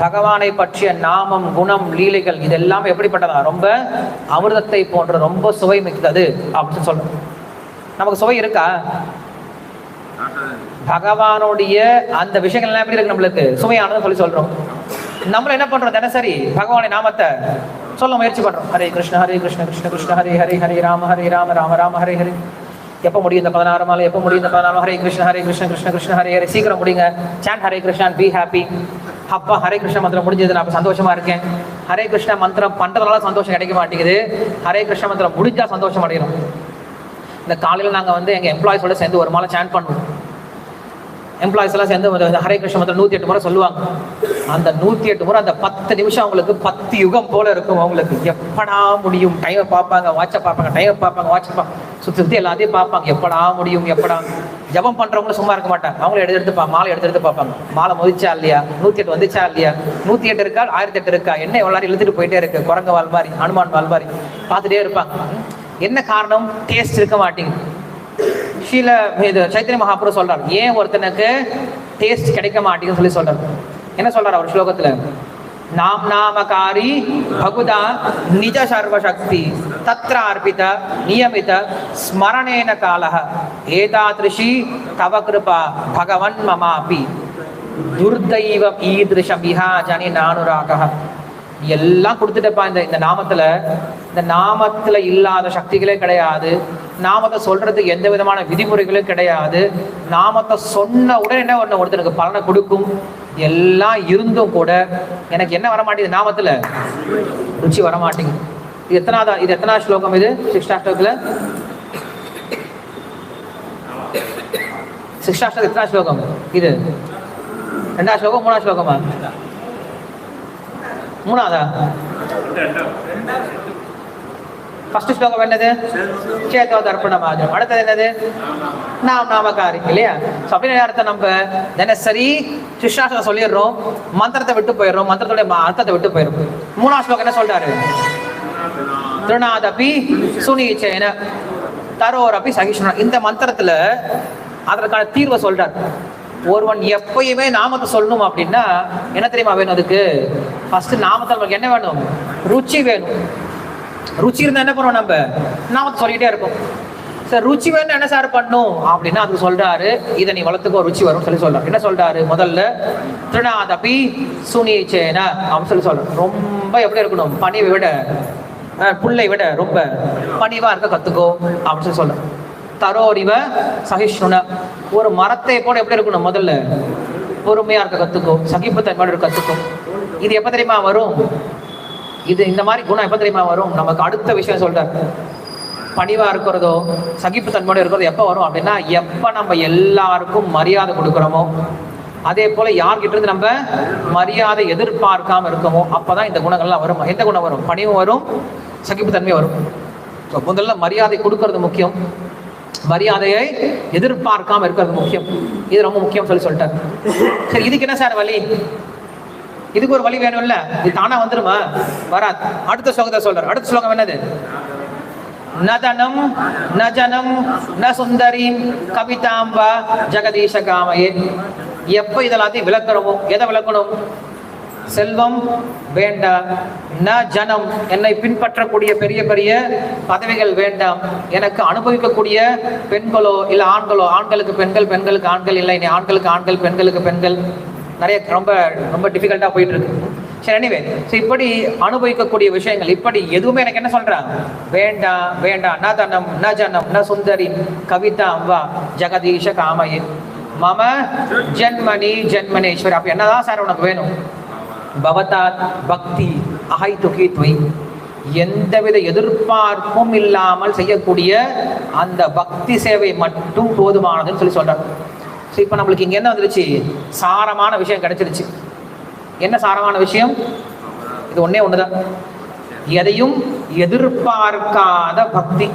பகவானை பற்றிய நாமம் குணம் லீலைகள் இதெல்லாம் எப்படிப்பட்டதா? ரொம்ப அமிர்தத்தை போன்ற ரொம்ப சுவை மிக்கது அப்படின்னு சொல்றோம். நமக்கு சுவை இருக்கா? பகவானுடைய அந்த விஷயங்கள் எல்லாம் எப்படி இருக்கு நம்மளுக்கு? சுவையானது சொல்லி சொல்றோம். நம்மள என்ன பண்றோம் தினசரி? பகவானை நாமத்தை சொல்ல முயற்சி பண்றோம். ஹரே கிருஷ்ண ஹரே கிருஷ்ண கிருஷ்ண கிருஷ்ண ஹரே ஹரே ஹரே ராம ஹரே ராம ராம ராம ஹரே ஹரே. எப்போ முடியும் இந்த பதினாறு மாலை? எப்போ முடியும் இந்த பதினாறு ஹரே கிருஷ்ண ஹரே கிருஷ்ண கிருஷ்ண கிருஷ்ண ஹரே ஹரே. சீக்கிரம் முடியுங்க sand Hare Krishnan be happy அப்பா ஹரே கிருஷ்ண மந்திரம் முடிஞ்சது. நான் சந்தோஷமா இருக்கேன். ஹரே கிருஷ்ண மந்திரம் பண்றதுனால சந்தோஷம் கிடைக்க மாட்டேங்குது. ஹரே கிருஷ்ண மந்திரம் முடிஞ்சா சந்தோஷம் அடையணும். இந்த காலையில் நாங்கள் வந்து எங்கள் எம்ப்ளாயிஸோட சேர்ந்து ஒரு மாலை சேன் பண்ணுவோம். எம்ப்ளாயிஸ் எல்லாம் சேர்ந்து ஹரே கிருஷ்ண மந்திரம் நூற்றி எட்டு முறை சொல்லுவாங்க. அந்த நூற்றி எட்டு முறை அந்த பத்து நிமிஷம் அவங்களுக்கு பத்து யுகம் போல இருக்கும். அவங்களுக்கு எப்படா முடியும்? டைமை பார்ப்பாங்க வாட்சை பார்ப்பாங்க டைமை பார்ப்பாங்க வாட்சை பார்ப்பாங்க சுற்றி சுற்றி எல்லாத்தையும் பார்ப்பாங்க. எப்படா முடியும் எப்படா ஜபம் பண்றவங்களும் சும்மா இருக்க மாட்டாங்க. அவங்களும் எடுத்து எடுத்து மாலை எடுத்து எடுத்து பார்ப்பாங்க. மாலை முதிச்சா இல்லையா? நூற்றி எட்டு வந்துச்சா இல்லையா? நூற்றி எட்டு இருக்கா? ஆயிரத்தி எட்டு இருக்கா? என்ன எவ்வளோ இழுத்துட்டு போயிட்டே இருக்கு? குரங்க வால் மாதிரி ஹனுமான் மாதிரி. பார்த்துட்டே இருப்பாங்க. என்ன காரணம்? டேஸ்ட் இருக்க மாட்டேங்குது. ஷீல இது சைத்தன்ய மகாபுரம் சொல்றாரு. ஏன் ஒருத்தனுக்கு டேஸ்ட் கிடைக்க மாட்டேங்குன்னு சொல்லி சொல்றாரு. என்ன சொல்றாரு அவர் ஸ்லோகத்துல? நாம் நாமகாரி பகுதா நிஜ சர்வசக்தி தத்ர அர்ப்பித நியமித ஸ்மரணேன காலக ஏதாதிருஷி தவ கிருபா பகவன் மமாபி துர்தைவம் ஈதிருஷம் விஹாஜனி நானுராக எல்லாம் கொடுத்துட்டப்பா இந்த இந்த நாமத்துல. இந்த நாமத்துல இல்லாத சக்திகளே கிடையாது. நாமத்தை சொல்றதுக்கு எந்த விதமான விதிமுறைகளும் கிடையாது. நாமத்தை சொன்ன உடனே என்ன ஒண்ணு ஒருத்தனுக்கு பலனை கொடுக்கும். எல்லாம் இருந்தும் கூட எனக்கு என்ன வர மாட்டேங்குது நாமத்துல ருச்சி வர மாட்டேங்குது இது எத்தனாவது இது எத்தனாவது ஸ்லோகம் இது? சிக்ஷாஷ்டகத்துல சிக்ஷாஷ்டகம் எத்தனா ஸ்லோகம்? இது. ரெண்டாவது ஸ்லோகம் மூணாவது ஸ்லோகமா? மூணாவதா? ஃபர்ஸ்ட் ஸ்லோகம் என்னது? சேத்தோ தர்ப்பணமாஜம் அடுத்தது என்னது? நாம் நாமக்காரி இல்லையா? ஸோ அப்படின்னு அர்த்தம் நம்ம தினசரி சிஷ்டாசனம் சொல்லிடுறோம். மந்திரத்தை விட்டு போயிடுறோம். மந்திரத்துடைய ம- அர்த்தத்தை விட்டு போயிடும் மூணாவது ஸ்லோகம் என்ன சொல்றாரு? திருநாதபி சுனீச்சேன தரோரப்பி சகிஷ்ணா. இந்த மந்திரத்துல அதற்கான தீர்வை சொல்றார். ஒருவன் எப்பயுமே நாமத்தை சொல்லணும் அப்படின்னா என்ன தெரியுமா வேணும் அதுக்கு? ஃபர்ஸ்ட் நாமத்தை நமக்கு என்ன வேணும்? ருச்சி வேணும். ருச்சி இருந்தா என்ன பண்ணுவோம் நம்ம? நாம சொல்லிட்டே இருப்போம். சார் ருச்சி வேணும் என்ன சார் பண்ணும்? அப்படின்னா அதுக்கு சொல்றாரு இதை நீ வளர்த்துக்கோ ருச்சி வரும்னு சொல்லி சொல்றாரு. என்ன சொல்றாரு? முதல்ல திருநாதபி சுனீச்சேன அப்படின்னு சொல்லி சொல்றாரு. ரொம்ப எப்படி இருக்கணும்? பணிவை விட புள்ளை விட ரொம்ப பணிவா இருக்க கத்துக்கோ அப்படின்னு சொல்லி சொல்றாரு. தரோரிவ சகிஷ்ணுன ஒரு மரத்தை போல எப்படி இருக்கணும்? முதல்ல பொறுமையா இருக்க கத்துக்கோ சகிப்பு தன்மையோட கத்துக்கோ. இது எப்ப தெரியுமா வரும்? இது இந்த மாதிரி குணம் எப்போ தெரியுமா வரும்? நமக்கு அடுத்த விஷயம் சொல்கிறார் பணிவா இருக்கிறதோ சகிப்புத்தன்மையோட இருக்கிறதோ எப்போ வரும் அப்படின்னா எப்போ நம்ம எல்லாருக்கும் மரியாதை கொடுக்குறோமோ அதே போல யார்கிட்ட இருந்து நம்ம மரியாதை எதிர்பார்க்காம இருக்கோமோ அப்பதான் இந்த குணங்கள்லாம் வரும். எந்த குணம் வரும்? பணிவும் வரும் சகிப்புத்தன்மை வரும். ஸோ முதல்ல மரியாதை கொடுக்கறது முக்கியம். மரியாதையை எதிர்பார்க்காம இருக்கிறது முக்கியம். இது ரொம்ப முக்கியம் சொல்லி சொல்லிட்டாரு. சரி இதுக்கு என்ன சார் வழி? இதுக்கு ஒரு வழி வேணும்ல? இது தானா வந்துருமா? வராது. அடுத்த ஸ்லோகத்தை சொல்றாரு. அடுத்த ஸ்லோகம் என்னது? நதனம் நஜனம் ந சுந்தரீம் கவிதாம்பா ஜெகதீஷ காமையே. எப்ப இதெல்லாத்தையும் விளக்குறோமோ எதை விளக்கணும்? செல்வம் வேண்டாம் ந ஜனம் என்னை பின்பற்றக்கூடிய பெரிய பெரிய பதவிகள் வேண்டாம் எனக்கு அனுபவிக்கக்கூடிய பெண்களோ இல்லை ஆண்களோ ஆண்களுக்கு பெண்கள் பெண்களுக்கு ஆண்கள் இல்லை. இனி ஆண்களுக்கு ஆண்கள் பெண்களுக்கு பெண்கள். நிறைய ரொம்ப ரொம்ப டிஃபிகல்ட்டாக போயிட்டு இருக்கு சரி எனிவே ஸோ இப்படி அனுபவிக்கக்கூடிய விஷயங்கள் இப்படி எதுவுமே எனக்கு என்ன சொல்றான் வேண்டாம் வேண்டாம் ந தனம் ந ஜனம் ந சுந்தரி கவிதா அம்பா ஜெகதீஷ காமயே. மம ஜென்மனி ஜென்மனேஸ்வரி அப்போ என்னதான் சார் உனக்கு வேணும்? பவதா பக்தி அஹை துகி துவை. எந்தவித எதிர்பார்ப்பும் இல்லாமல் செய்யக்கூடிய அந்த பக்தி சேவை மட்டும் போதுமானதுன்னு சொல்லி சொல்றாங்க. ஸோ இப்போ நம்மளுக்கு இங்கே என்ன வந்துருச்சு? சாரமான விஷயம் கிடைச்சிருச்சு. என்ன சாரமான விஷயம்? இது ஒன்றே ஒன்று தான் எதையும் எதிர்பார்க்காத பக்தி.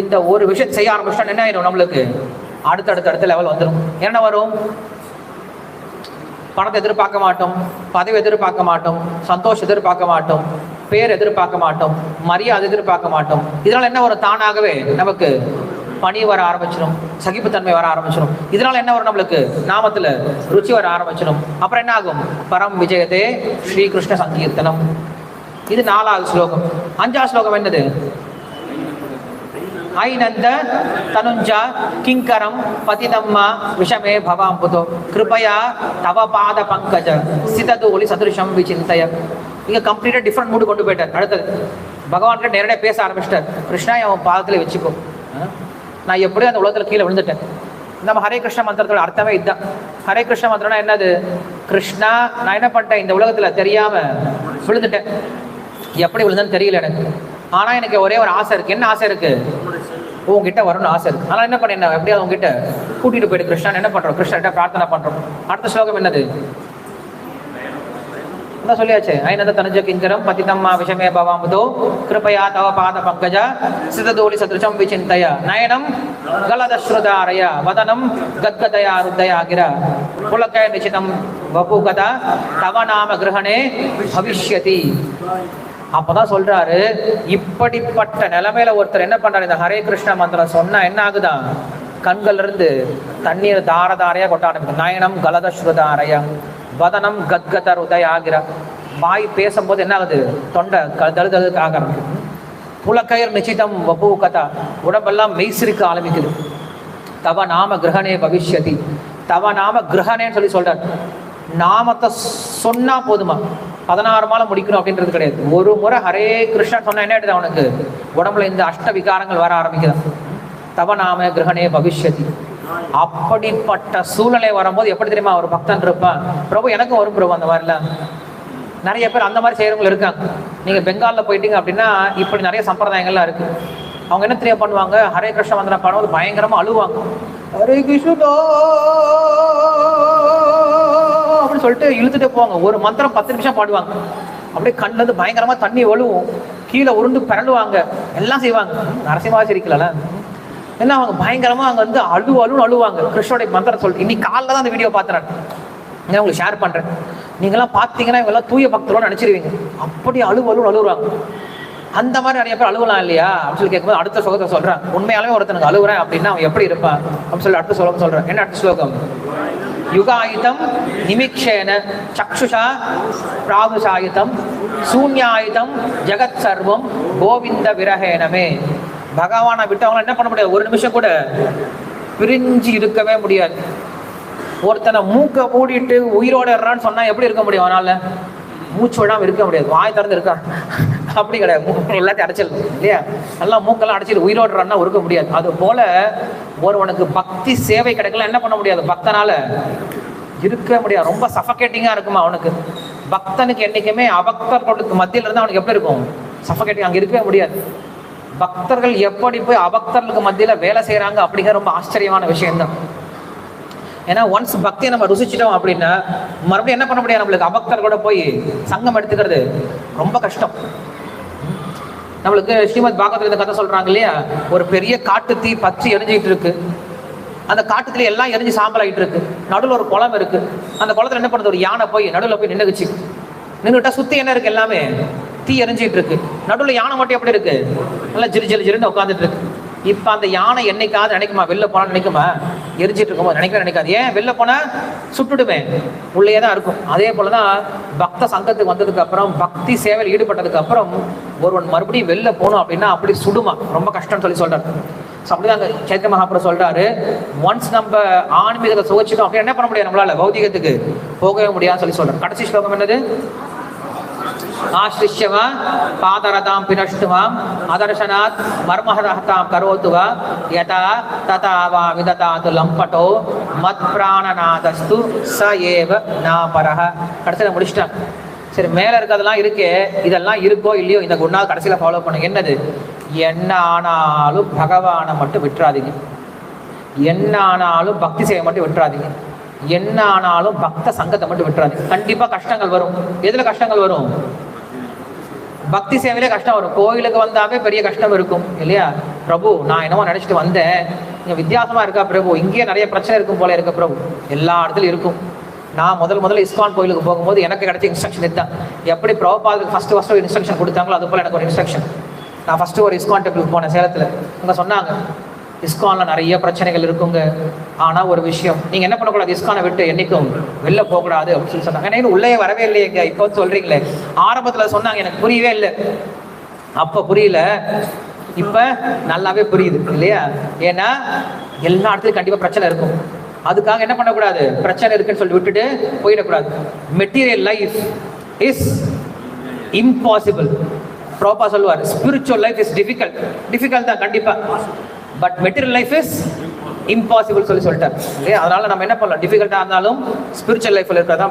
இந்த ஒரு விஷயம் செய்ய ஆரம்பிச்சிட்டா என்ன ஆயிடும் நம்மளுக்கு? அடுத்தடுத்த அடுத்த லெவல் வந்துடும் என்ன வரும்? பணத்தை எதிர்பார்க்க மாட்டோம் பதவி எதிர்பார்க்க மாட்டோம் சந்தோஷம் எதிர்பார்க்க மாட்டோம் பேர் எதிர்பார்க்க மாட்டோம் மரியாதை எதிர்பார்க்க மாட்டோம். இதனால என்ன வரும்? தானாகவே நமக்கு பணி வர ஆரம்பிச்சிடும் சகிப்புத்தன்மை வர ஆரம்பிச்சிடும் இதனால என்ன வரும் நம்மளுக்கு? நாமத்துல ருச்சி வர ஆரம்பிச்சிடும் அப்புறம் என்ன ஆகும்? பரம் விஜயதே ஸ்ரீகிருஷ்ண சங்கீர்த்தனம். இது நாலாவது ஸ்லோகம். அஞ்சாவது ஸ்லோகம் என்னது? ஐநந்த தனுஞ்சா கிங்கரம் பதிதம்மா விஷமே பவாம்புதோ. கிருபயா தவ பாத பங்கஜ சிததூலி சதுருஷம் விசிந்தய இங்க கம்ப்ளீட்டா டிஃப்ரெண்ட் மூடு கொண்டு போயிட்டார். அடுத்தது. பகவான்கிட்ட நேரடியாக பேச ஆரம்பிச்சிட்டார். கிருஷ்ணா அவன் பாதத்துல வச்சுக்கோ. நான் எப்படியும் அந்த உலகத்துல கீழே விழுந்துட்டேன். நம்ம ஹரே கிருஷ்ண மந்திரத்தோட அர்த்தமே இதுதான். ஹரே கிருஷ்ண மந்திரம்னா என்னது? கிருஷ்ணா நான் என்ன பண்ணிட்டேன்? இந்த உலகத்துல தெரியாம விழுந்துட்டேன். எப்படி விழுந்தேன்னு தெரியல எனக்கு. ஆனா எனக்கு ஒரே ஒரு ஆசை இருக்கு. என்ன ஆசை இருக்கு? உங்ககிட்ட வரணும்னு ஆசை இருக்கு. அதனால என்ன பண்ண எப்படியாவது உங்ககிட்ட கூட்டிட்டு போயிட்டு கிருஷ்ணன் என்ன பண்றோம்? கிருஷ்ணன் பிரார்த்தனை பண்றோம். அடுத்த ஸ்லோகம் என்னது? அதான் சொல்லியாச்சு. ஐநத தனுஜ கிங்கரம் பதிதம்மா விஷமே பவாமுதோ கிருபயா தவ பாத பங்கஜ சிததோலி சதுருஷம் விசிந்தய நயனம் கலதஸ்ருதாரய வதனம் கத்கதயா ருத்தயாகிர புலக்கய நிச்சிதம் வபுகதா தவ நாம கிரகணே பவிஷ்யதி. அப்பதான் சொல்றாரு இப்படிப்பட்ட நிலைமையில ஒருத்தர் என்ன பண்றாரு? இந்த ஹரே கிருஷ்ண மந்திரம் சொன்னா என்ன ஆகுதா? கண்கள் இருந்து தண்ணீர் தாரதாரையா கொட்ட ஆரம்பிக்கும். நயனம் கலதஸ்ருதாரயம் வதனம் கத்கத உதய ஆகிற வாய் பேசும்போது என்ன ஆகுது தொண்டை தழு தழு புலக்கயர் நிச்சிதம் வபு கதா. உடம்பெல்லாம் மெய்சிருக்க ஆரம்பிக்குது. தவ நாம கிரகணே பவிஷ்யதி. தவ நாம கிரகணேன்னு சொல்லி சொல்றார். நாமத்தை சொன்னா போதுமா? பதினாறு மாலை முடிக்கணும் அப்படின்றது கிடையாது. ஒரு முறை ஹரே கிருஷ்ணன் சொன்ன என்ன ஆயிடுது அவனுக்கு? உடம்புல இந்த அஷ்ட விகாரங்கள் வர ஆரம்பிக்குதான் தவ நாம கிரகணே பவிஷ்யதி. அப்படிப்பட்ட சூழ்நிலை வரும்போது எப்படி தெரியுமா ஒரு பக்தன் இருப்பான்? பிரபு எனக்கும் வரும் பிரபு அந்த மாதிரில நிறைய பேர் அந்த மாதிரி செய்யறவங்க இருக்காங்க. நீங்க பெங்கால்ல போயிட்டீங்க அப்படின்னா இப்படி நிறைய சம்பிரதாயங்கள்லாம் இருக்கு. அவங்க என்ன தெரிய பண்ணுவாங்க? ஹரே கிருஷ்ண மந்திரம் பாடும்போது பயங்கரமா அழுவாங்க. ஹரே கிருஷ்ணோ அப்படின்னு சொல்லிட்டு இழுத்துட்டு போவாங்க. ஒரு மந்திரம் பத்து நிமிஷம் பாடுவாங்க. அப்படியே கண்ணுல இருந்து பயங்கரமா தண்ணி ஒழுவும் கீழே உருண்டு பிறழுவாங்க எல்லாம் செய்வாங்க. நரசிம்மாவே சிரிக்கல என்ன அவங்க பயங்கரமா அங்க வந்து அழு அழுன்னு அழுவாங்க. கிருஷ்ணோடைய மந்திரம் சொல்லிட்டு. இன்னைக்கு காலைல தான் அந்த வீடியோ பார்த்தேன் நான். உங்களுக்கு ஷேர் பண்றேன். நீங்களாம் பார்த்தீங்கன்னா இவங்கெல்லாம் தூய பக்தரோட நினைச்சிருவீங்க. அப்படி அழு அழுன்னு அழுகுறாங்க அந்த மாதிரி நிறைய பேர் அழுவலாம் இல்லையா? அப்படின்னு சொல்லி கேட்கும்போது அடுத்த ஸ்லோகத்தை சொல்றேன். உண்மையாலுமே ஒருத்தனுக்கு அழுகுறேன் அப்படின்னா அவன் எப்படி இருப்பான்? அப்படின்னு சொல்லி அடுத்த ஸ்லோகம் சொல்றேன். என்ன அடுத்த ஸ்லோகம்? யுகாயுதம் நிமிக்ஷேன சக்ஷுஷா பிராகுசாயுதம் சூன்யாயுதம் ஜெகத் சர்வம் கோவிந்த விரகேனமே. பகவானை விட்டு அவங்கள என்ன பண்ண முடியாது? ஒரு நிமிஷம் கூட பிரிஞ்சு இருக்கவே முடியாது. ஒருத்தனை மூக்க மூடிட்டு உயிரோட இருறான்னு சொன்னா எப்படி இருக்க முடியும் அவனால? மூச்சு விடாம இருக்க முடியாது. வாய் திறந்து இருக்கா? அப்படி கிடையாது. மூக்கு எல்லாத்தையும் அடைச்சிடணும் இல்லையா? நல்லா மூக்கெல்லாம் அடைச்சிட்டு உயிரோடுறான்னா இருக்க முடியாது. அது போல ஒருவனுக்கு பக்தி சேவை கிடைக்கல என்ன பண்ண முடியாது? பக்தனால இருக்க முடியாது. ரொம்ப சஃபகேட்டிங்கா இருக்குமா அவனுக்கு? பக்தனுக்கு என்னைக்குமே அபக்தர்களுக்கு மத்தியில இருந்து அவனுக்கு எப்படி இருக்கும்? சஃபகேட்டிங் அங்க இருக்கவே முடியாது. பக்தர்கள் எப்படி போய் அபக்தர்களுக்கு மத்தியில் வேலை செய்கிறாங்க அப்படிங்கிற ரொம்ப ஆச்சரியமான விஷயம்தான். ஏன்னா ஒன்ஸ் பக்தியை நம்ம ருசிச்சிட்டோம் அப்படின்னா மறுபடியும் என்ன பண்ண முடியாது நம்மளுக்கு அபக்தர் கூட போய் சங்கம் எடுத்துக்கிறது ரொம்ப கஷ்டம். நம்மளுக்கு ஸ்ரீமத் பாகவத்தில் இந்த கதை சொல்கிறாங்க இல்லையா? ஒரு பெரிய காட்டு தீ பச்சை எரிஞ்சிக்கிட்டு இருக்கு. அந்த காட்டுத்துல எல்லாம் எரிஞ்சு சாம்பல் ஆகிட்டு இருக்கு. நடுவில் ஒரு குளம் இருக்கு. அந்த குளத்துல என்ன பண்ணுது? ஒரு யானை போய் நடுவில் போய் நின்றுக்குச்சு நின்றுட்டா சுற்றி என்ன இருக்கு? எல்லாமே தீ எரிஞ்சிட்டு இருக்கு. நடுவில் யானை மட்டும் எப்படி இருக்கு? நல்லா ஜிரு ஜிரு ஜிருன்னு உட்காந்துட்டு இருக்கு. இப்ப அந்த யானை என்னைக்காவது நினைக்குமா? வெளில போனா நினைக்குமா? எரிஞ்சிட்டு இருக்கும்போது நினைக்கவே நினைக்காது. ஏன்? வெளில போனா சுட்டுடுவேன். உள்ளே தான் இருக்கும். அதே போலதான் பக்த சங்கத்துக்கு வந்ததுக்கு அப்புறம் பக்தி சேவையில் ஈடுபட்டதுக்கு அப்புறம் ஒருவன் மறுபடியும் வெளில போகணும் அப்படின்னா அப்படி சுடுமா? ரொம்ப கஷ்டம்னு சொல்லி சொல்றாரு. ஸோ அப்படிதான் அங்க சைத்திர மகாபுரம் சொல்றாரு. ஒன்ஸ் நம்ம ஆன்மீகத்தை சுகச்சிட்டோம் அப்படின்னு என்ன பண்ண முடியாது நம்மளால? பௌதிகத்துக்கு போகவே முடியாதுன்னு சொல்லி சொல்றாரு. கடைசி ஸ்லோகம் என்னது? ஆசிரிஷ்யவா பாதரதாம் பினஷ்டுவாம் அதர்ஷனாத் மர்மஹரஹதாம் கரோத்துவா யதா ததா வா விததாது லம்பட்டோ மத் பிராணநாதஸ்து ச ஏவ நாபரஹ கடைசியில் முடிச்சிட்டேன் சரி மேலே இருக்கிறதெல்லாம் இருக்கே இதெல்லாம் இருக்கோ இல்லையோ இந்த குண்ணால் கடைசியில் ஃபாலோ பண்ணுங்க என்னது? என்ன ஆனாலும் பகவானை மட்டும் விட்டுறாதீங்க. என்ன ஆனாலும் பக்தி சேவை மட்டும் விட்டுறாதீங்க. என்ன ஆனாலும் பக்த சங்கத்தை மட்டும் விட்டுறாதீங்க. கண்டிப்பா கஷ்டங்கள் வரும். எதுல கஷ்டங்கள் வரும்? பக்தி சேவையிலே கஷ்டம் வரும். கோயிலுக்கு வந்தாவே பெரிய கஷ்டம் இருக்கும் இல்லையா? பிரபு நான் என்னமோ நினைச்சிட்டு வந்தேன். இங்க வித்தியாசமா இருக்கா பிரபு? இங்கேயே நிறைய பிரச்சனை இருக்கும் போல இருக்க பிரபு. எல்லா இடத்துலயும் இருக்கும். நான் முதல் முதல்ல இஸ்கான் கோயிலுக்கு போகும்போது எனக்கு கிடைச்ச இன்ஸ்ட்ரக்ஷன் இதுதான். எப்படி பிரபாதுக்கு ஃபர்ஸ்ட் ஃபர்ஸ்ட் ஒரு இன்ஸ்ட்ரக்ஷன் கொடுத்தாங்களோ அது போல எனக்கு ஒரு இன்ஸ்ட்ரக்ஷன் நான் ஃபர்ஸ்ட் ஒரு இஸ்கான் டெம்பிளுக்கு போனேன் சேலத்துல. அங்க சொன்னாங்க இஸ்கான்ல நிறைய பிரச்சனைகள் இருக்குங்க. ஆனா ஒரு விஷயம் நீங்க என்ன பண்ணக்கூடாது? இஸ்கானை விட்டு என்னைக்கும் வெளில போகக்கூடாது அப்படின்னு சொல்லி சொன்னாங்க. ஏன்னா இன்னும் உள்ளே வரவே இல்லையேங்க. இப்போ சொல்றீங்களே. ஆரம்பத்துல சொன்னாங்க எனக்கு புரியவே இல்லை. அப்ப புரியல. இப்ப நல்லாவே புரியுது இல்லையா? ஏன்னா எல்லா இடத்துலயும் கண்டிப்பா பிரச்சனை இருக்கும். அதுக்காக என்ன பண்ணக்கூடாது? பிரச்சனை இருக்குன்னு சொல்லி விட்டுட்டு போயிடக்கூடாது. மெட்டீரியல் லைஃப் இஸ் இம்பாசிபிள் ப்ராப்பா சொல்லுவார் spiritual life is difficult difficult தான் கண்டிப்பா. But material life is impossible சொல்லி சொல்லிட்டார். அதனால நம்ம என்ன பண்ணலாம்? டிஃபிகல்ட்டாக இருந்தாலும் ஸ்பிரிச்சுவல் லைஃப்ல இருக்கிறதா